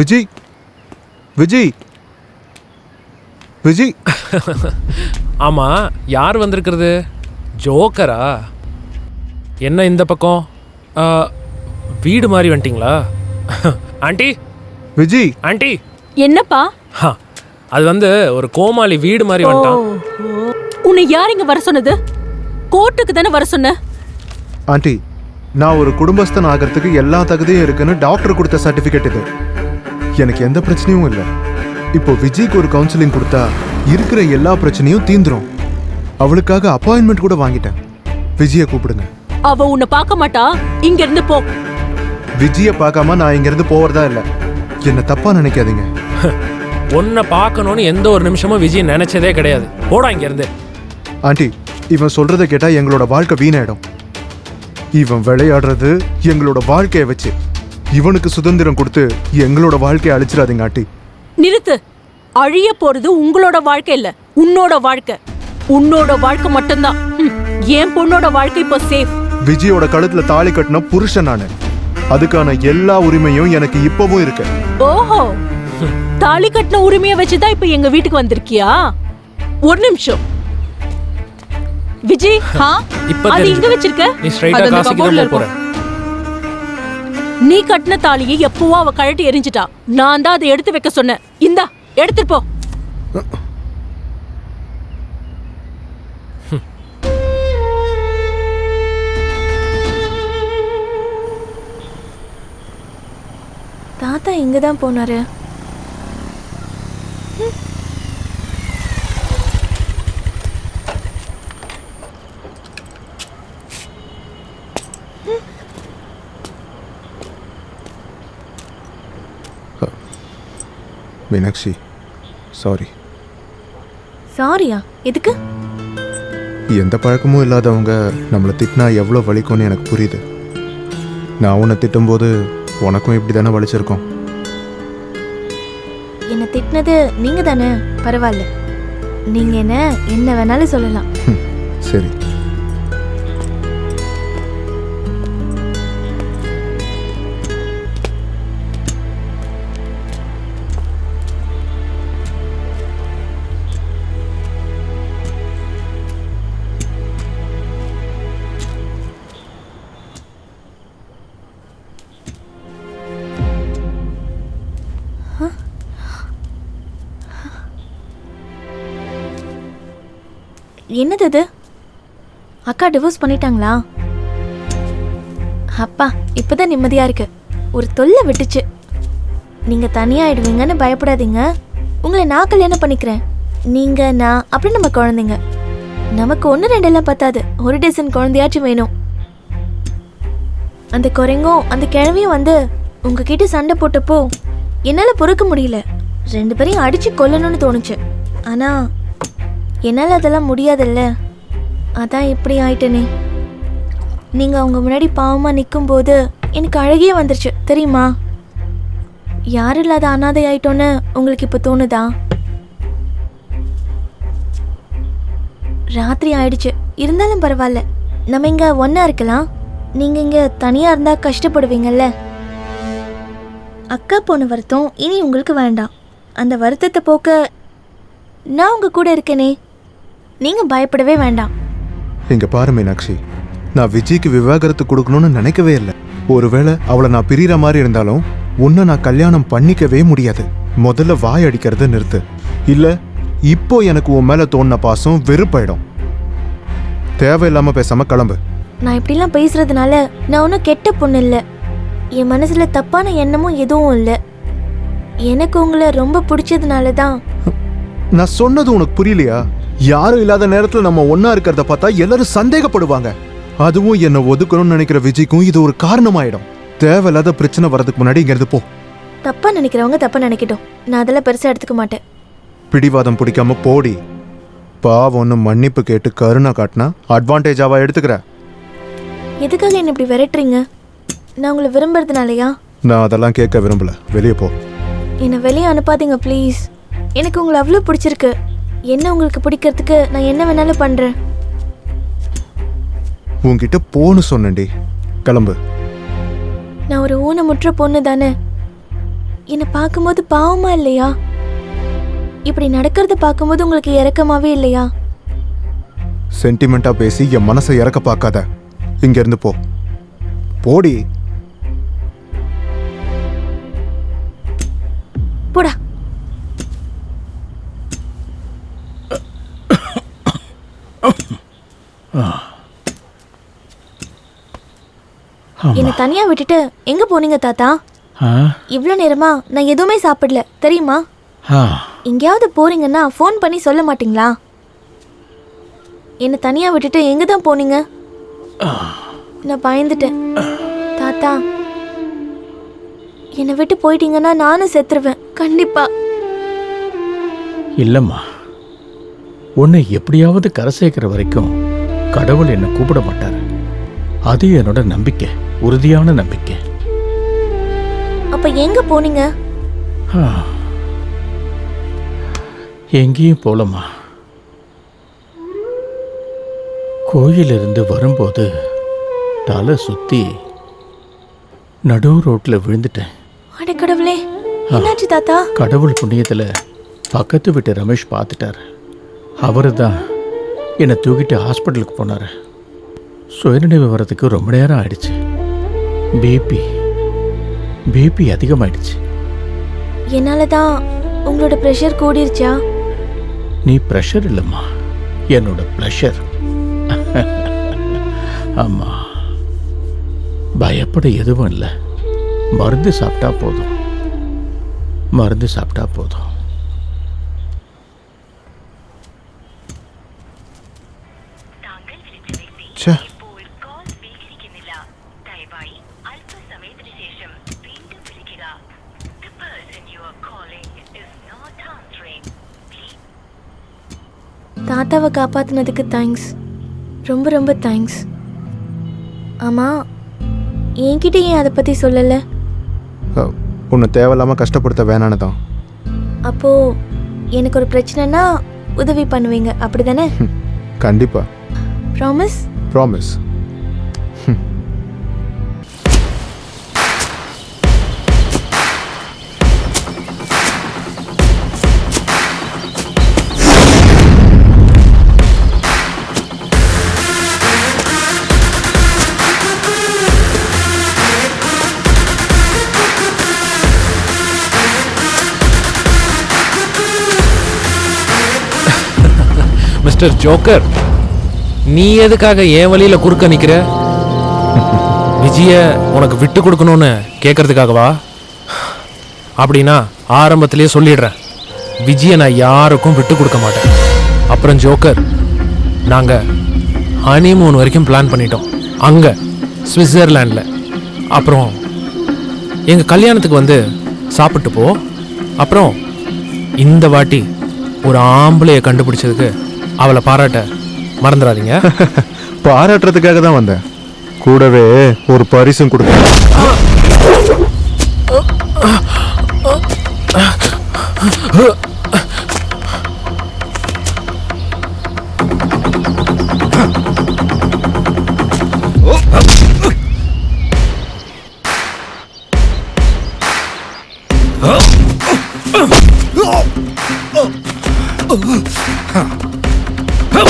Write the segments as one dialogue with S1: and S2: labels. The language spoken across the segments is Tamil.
S1: விஜய். விஜய். விஜய்.
S2: ஆமா யார் வந்திருக்கிறது? ஜோக்கரா? என்ன இந்த பக்கம்? வீடு மாதிரி வந்துட்டிங்களா? ஆண்டி?
S1: விஜய்.
S2: ஆண்டி?
S3: என்னப்பா?
S2: ஹா, அது வந்து ஒரு கோமாளி வீடு மாதிரி வந்துட்டான்.
S3: உன்னை யார் இங்க வர சொன்னது? கோர்ட்டுக்கு தானே வர சொன்ன?
S1: ஆண்டி நான் ஒரு குடும்பஸ்தன் ஆகிறதுக்கு எல்லா தகுதியும் இருக்குன்னு டாக்டர் கொடுத்த சர்டிஃபிகேட் இது. எனக்கு எந்த பிரச்சனையும் இல்லை. இப்போ விஜய்க்கு ஒரு கவுன்சிலிங் கொடுத்தா இருக்கிற எல்லா பிரச்சனையும் தீந்துரும். அவளுக்காக அப்பாயின்மெண்ட் கூட வாங்கிட்டேன். விஜயை கூப்பிடுங்க.
S3: அவ உன்னை பார்க்க மாட்டா. இங்க இருந்து போ.
S1: விஜயை பார்க்காம நான் இங்கிருந்து போறதா இல்லை. என்ன தப்பா நினைக்காதீங்க.
S2: உன்னை பார்க்கணும்னு எந்த ஒரு நிமிஷமும் விஜய் நினைச்சதே கிடையாது. போடா இங்க இருந்து
S1: ஆண்டி இவன் சொல்றதை கேட்டா எங்களோட வாழ்க்கை வீணாயிடும். இவன் விளையாடுறது எங்களோட வாழ்க்கையை வச்சு. இவனுக்கு சுதந்திரம் கொடுத்து எங்களோட வாழ்க்கையை அழிச்சிடாதீங்க ஆண்டி.
S3: நிறுத்து. அழிய போறது உங்களோட வாழ்க்கை இல்ல உன்னோட வாழ்க்கை. உன்னோட வாழ்க்கை மட்டும்தான். ஹம், என் பொண்ணோட வாழ்க்கை இப்போ சேஃப்
S1: விஜயோட கழுத்துல தாலி கட்டின புருஷன் நானு. அதுக்கான எல்லா உரிமையும் எனக்கு இப்பவும் இருக்கு.
S3: ஓஹோ. தாலி கட்டின உரிமையை வச்சுதான் இப்ப எங்க வீட்டுக்கு வந்திருக்கியா? ஒரு நிமிஷம். விஜய்
S2: இப்ப
S3: அது
S2: தெரிஞ்சுக்க.
S3: இங்க வச்சிருக்க?
S2: நீ ஸ்ட்ரைட்டா
S3: அது அந்த
S2: காசிக்கு
S3: கபோர்ட்ல
S2: தான் போற.
S3: இருக்கும். நீ கட்டின தாலியை எப்பவோ அவ கழட்டி எரிஞ்சிட்டா நான் தான் அதை எடுத்து வைக்க சொன்னேன். இந்தா எடுத்துட்டு போ.
S4: தாத்தா இங்கே தான் போனாரு?
S1: மீனாட்சி சாரி
S4: சாரியா எதுக்கு?
S1: எந்த பழக்கமும் இல்லாதவங்க நம்மளை திட்டினா எவ்வளோ வலிக்கும்னு எனக்கு புரியுது. நான் உன்னை திட்டும்போது உனக்கும் இப்படி தானே வலிச்சிருக்கோம்.
S4: என்னை திட்டினது நீங்க தானே பரவாயில்ல. நீங்க என்ன என்ன வேணாலும் சொல்லலாம்.
S1: சரி.
S4: என்னது இது அக்கா டிவோர்ஸ் பண்ணிட்டாங்களா? அப்பா இப்போதான் நிம்மதியா இருக்கு. ஒரு தொல்லை விட்டுச்சு. நீங்க தனியாயிடுவீங்கன்னு பயப்படாதீங்க. உங்களை நான் கல்யாணம் பண்ணிக்கிறேன். நீங்க நான் அப்படி நம்ம குழந்தைங்க. நமக்கு ஒன்று ரெண்டெல்லாம் பத்தாது. ஒரு டசன் குழந்தையாச்சும் வேணும். அந்த குரங்கும் அந்த கிழவியும் வந்து உங்ககிட்ட சண்டை போட்டப்போ என்னால் பொறுக்க முடியல. ரெண்டு பேரையும் அடிச்சு கொல்லணும்னு தோணுச்சு. ஆனால் என்னால் அதெல்லாம் முடியாதுல்ல. அதான் இப்படி ஆயிட்டனே. நீங்கள் அவங்க முன்னாடி பாவமாக நிற்கும்போது எனக்கு அழகே வந்துருச்சு தெரியுமா? யாரும் இல்லாத அனாதை ஆயிட்டோன்னு உங்களுக்கு இப்போ தோணுதா? ராத்திரி ஆயிடுச்சு. இருந்தாலும் பரவாயில்ல. நம்ம இங்கே ஒன்றா இருக்கலாம். நீங்கள் இங்கே தனியாக இருந்தால் கஷ்டப்படுவீங்கல்ல. அக்கா போன வருத்தம் இனி உங்களுக்கு வேண்டாம். அந்த வருத்தத்தை போக்க நான் உங்க கூட இருக்கேனே. நீங்க பயப்படவே வேண்டாம்.
S1: இங்க பாரு மீனாட்சி. நான் விஜய்க்கு விவாகரத்து கொடுக்கணும்னு நினைக்கவே இல்லை. ஒருவேளை அவளை நான் பிரியற மாதிரி இருந்தாலும் உன்னை நான் கல்யாணம் பண்ணிக்கவே முடியாது. முதல்ல வாய் அடிக்கிறத நிறுத்து. இல்ல இப்போ எனக்கு உன் மேல தோணின பாசம் வெறுப்பாயிடும். தேவையில்லாம பேசாம கிளம்பு.
S4: நான் இப்படிலாம் பேசுறதுனால நான் ஒன்றும் கெட்ட பொண்ணு இல்லை. என் மனசுல தப்பான எண்ணமும் எதுவும் இல்லை. எனக்கு உங்களை ரொம்ப பிடிச்சதுனால தான்
S1: நான் சொன்னது உனக்கு புரியலையா? யாரும் இல்லாத நேரத்துல நம்ம ஒண்ணா இருக்கிறத பார்த்தா எல்லாரும் சந்தேகப்படுவாங்க. அதுவும் என்னை ஒதுக்கணும்னு நினைக்கிற விஜய்க்கும் இது ஒரு காரணமாயிடும். தேவையில்லாத பிரச்சனை வரதுக்கு முன்னாடி இங்க இருந்து போ.
S4: தப்பா நினைக்கிறவங்க தப்பா நினைக்கட்டும். நான் அதெல்லாம் பெருசா எடுத்துக்க மாட்டேன்.
S1: பிடிவாதம் பிடிக்காம போடி. பாவம்னு மன்னிப்பு கேட்டு கருணை காட்டினா அட்வான்டேஜாவா எடுத்துக்கிற.
S4: எதுக்காக என்ன இப்படி விரட்டுறீங்க? நான் உங்களை விரும்புறதுனாலயா?
S1: நான் அதெல்லாம் கேட்க விரும்பல. வெளியே போ.
S4: என்னை வெளியே அனுப்பாதீங்க ப்ளீஸ் எனக்கு உங்களை அவ்வளோ பிடிச்சிருக்கு. என்ன உங்களுக்கு பிடிக்கிறதுக்கு நான் என்ன வேணாலும் பண்ணுறேன்
S1: உன்கிட்ட போன்னு சொன்னேன்டி. கிளம்பு.
S4: நான் ஒரு ஊனமுற்ற பொண்ணு தானே. என்னை பார்க்கும்போது பாவமா இல்லையா? இப்படி நடக்கிறத பார்க்கும்போது உங்களுக்கு இறக்கமாவே இல்லையா?
S1: சென்டிமெண்டா பேசி என் மனசை இறக்க பார்க்காத. இங்க இருந்து போ. போடி.
S4: போடா. என்னை தனியா விட்டுட்டு எங்க போனீங்க தாத்தா? இவ்வளோ நேரமா நான் எதுவுமே சாப்பிடல தெரியுமா? எங்கேயாவது போறீங்கன்னா ஃபோன் பண்ணி சொல்ல மாட்டீங்களா? என்னை தனியா விட்டுட்டு எங்க தான் போனீங்க? நான் பயந்துட்டேன். தாத்தா என்னை விட்டு போயிட்டீங்கன்னா நானும் செத்துருவேன். கண்டிப்பா.
S5: இல்லைம்மா. உன்னை எப்படியாவது கரை சேர்க்கிற வரைக்கும் கடவுள் என்னை கூப்பிட மாட்டார். அது என்னோட நம்பிக்கை உறுதியான நம்பிக்கை.
S4: அப்ப எங்க போனீங்க.
S5: எங்கேயும் போலம்மா. கோயிலிருந்து வரும்போது தலை சுத்தி நடு ரோட்ல விழுந்துட்டேன்.
S4: அட கடவுளே என்னாச்சு தாத்தா?
S5: கடவுள் புண்ணியத்தில் பக்கத்து வீட்டு ரமேஷ் பார்த்துட்டார். அவரு தான் என்னை தூக்கிட்டு ஹாஸ்பிட்டலுக்கு போனார். சுயநினைவு வர்றதுக்கு ரொம்ப நேரம் ஆயிடுச்சு. பிபி பிபி அதிகமாயிடுச்சு.
S4: என்னால தான் உங்களோட ப்ரெஷர் கூடிருச்சா?
S5: நீ ப்ரெஷர் இல்லைம்மா. என்னோட ப்ளஷர் ஆமாம் பயப்பட எதுவும் இல்லை. மருந்து சாப்பிட்டா போதும். மருந்து சாப்பிட்டா போதும்.
S4: தாத்தாவை காப்பாத்துனதுக்கு தேங்க்ஸ் ரொம்ப ரொம்ப தேங்க்ஸ் ஆமா என்கிட்ட ஏன் அதை பத்தி சொல்லல?
S1: உன்னை தேவையில்லாம கஷ்டப்படுத்த வேணான்னு தான்.
S4: அப்போ எனக்கு ஒரு பிரச்சனைனா உதவி பண்ணுவீங்க அப்படிதானே?
S1: கண்டிப்பா.
S4: ப்ராமிஸ்
S1: ப்ராமிஸ்
S2: மிஸ்டர் ஜோக்கர் நீ எதுக்காக என் வழியில குறுக்க நிக்கிற? விஜய உனக்கு விட்டு கொடுக்கணும்னு கேட்கறதுக்காகவா அப்படின்னா ஆரம்பத்திலேயே சொல்லிடுறேன். விஜய நான் யாருக்கும் விட்டு கொடுக்க மாட்டேன். அப்புறம் ஜோக்கர் நாங்க ஹனிமூன் வரைக்கும் பிளான் பண்ணிட்டோம். அங்க சுவிட்சர்லாண்டில் அப்புறம் எங்கள் கல்யாணத்துக்கு வந்து சாப்பிட்டு போ. அப்புறம் இந்த வாட்டி ஒரு ஆம்பளையை கண்டுபிடிச்சதுக்கு அவளை பாராட்ட மறந்துடாதீங்க
S1: பாராட்டுறதுக்காக தான் வந்தேன் கூடவே ஒரு பரிசும் கொடுத்தேன் Huh. あ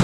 S1: っ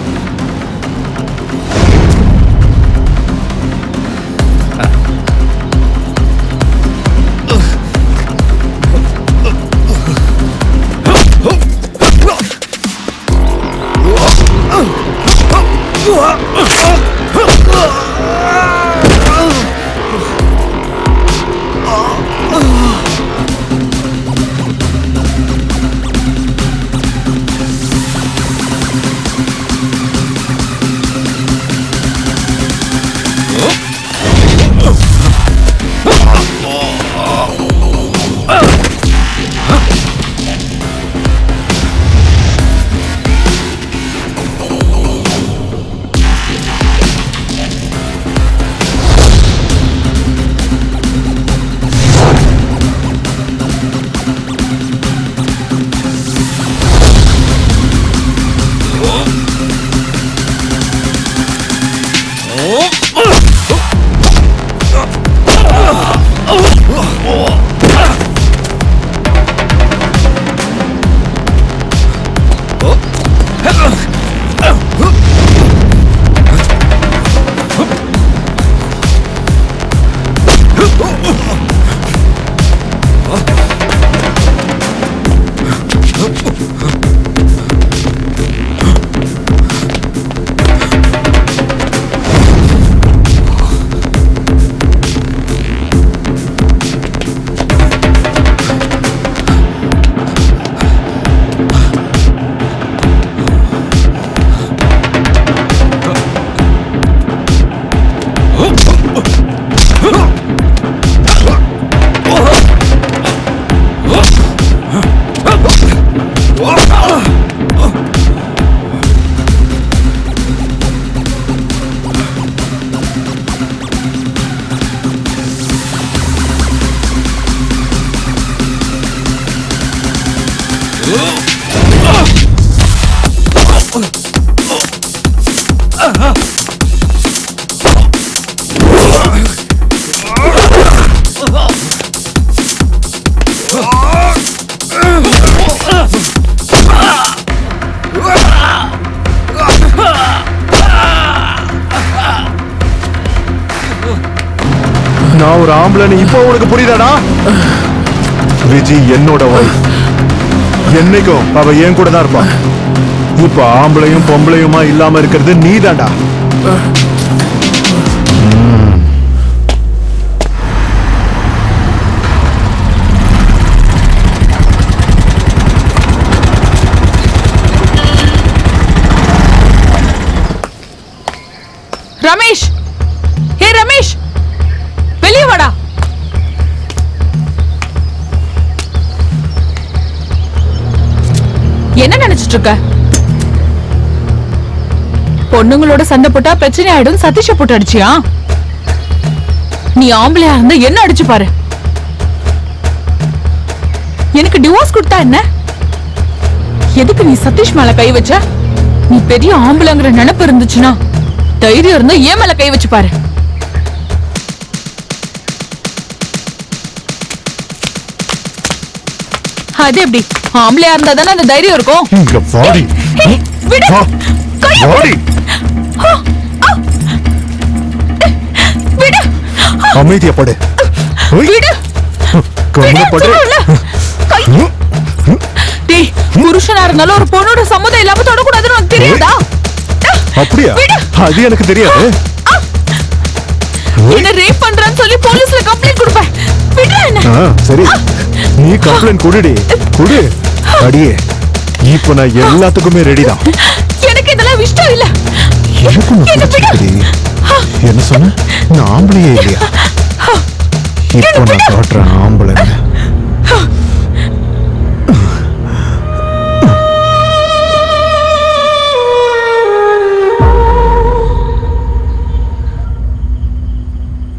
S1: ஒரு ஆம்பளைன்னு இப்போ உனக்கு புரியுதாடா? விஜி என்னோட ஒய்ஃப் என்னைக்கும் அவ என் கூட தான் இருப்பான் இப்ப ஆம்பளையும் பொம்பளையுமா இல்லாம இருக்கிறது நீதான்டா.
S6: பேசிட்டு இருக்க. பொண்ணுங்களோட சண்டை போட்டா பிரச்சனை ஆயிடும். சதீஷ போட்டு அடிச்சியா? நீ ஆம்பளையா இருந்தா என்ன அடிச்சு பாரு. எனக்கு டிவோர்ஸ் கொடுத்தா என்ன? எதுக்கு நீ சதீஷ் மேல கை வச்ச? நீ பெரிய ஆம்பளைங்கிற நினைப்பு இருந்துச்சுன்னா தைரியம் இருந்தா ஏன் மேல கை வச்சு பாரு. அது எப்படி? ஆம்பளையா இருந்தா தானே அந்த தைரியம் இருக்கும்?
S1: இங்க வாடி.
S6: விடு. கையை
S1: வாடி.
S6: விடு.
S1: அமைதியா படு.
S6: விடு.
S1: கவலைப்படு.
S6: சொல்லுல. கை. டேய் புருஷனா இருந்தாலும் ஒரு பொண்ணோட சம்மதம் இல்லாம தொடக்கூடாதுன்னு உனக்கு தெரியாதா?
S1: அப்படியா. அது எனக்கு தெரியாது.
S6: என்ன ரேப் பண்றான்னு சொல்லி போலீஸ்ல கம்ப்ளைண்ட் கொடுப்பேன்.
S1: சரி. நீ கம்ப்ளைண்ட் குடுடி. குடு. அடியே. இப்போ நான் எல்லாத்துக்குமே ரெடி தான்.
S6: எனக்கு இதெல்லாம் இஷ்டம் இல்ல.
S1: என்ன சொன்ன? நான் ஆம்பளையே இல்லையா? இப்போ நான் காட்டுறேன் ஆம்பளைன்னு.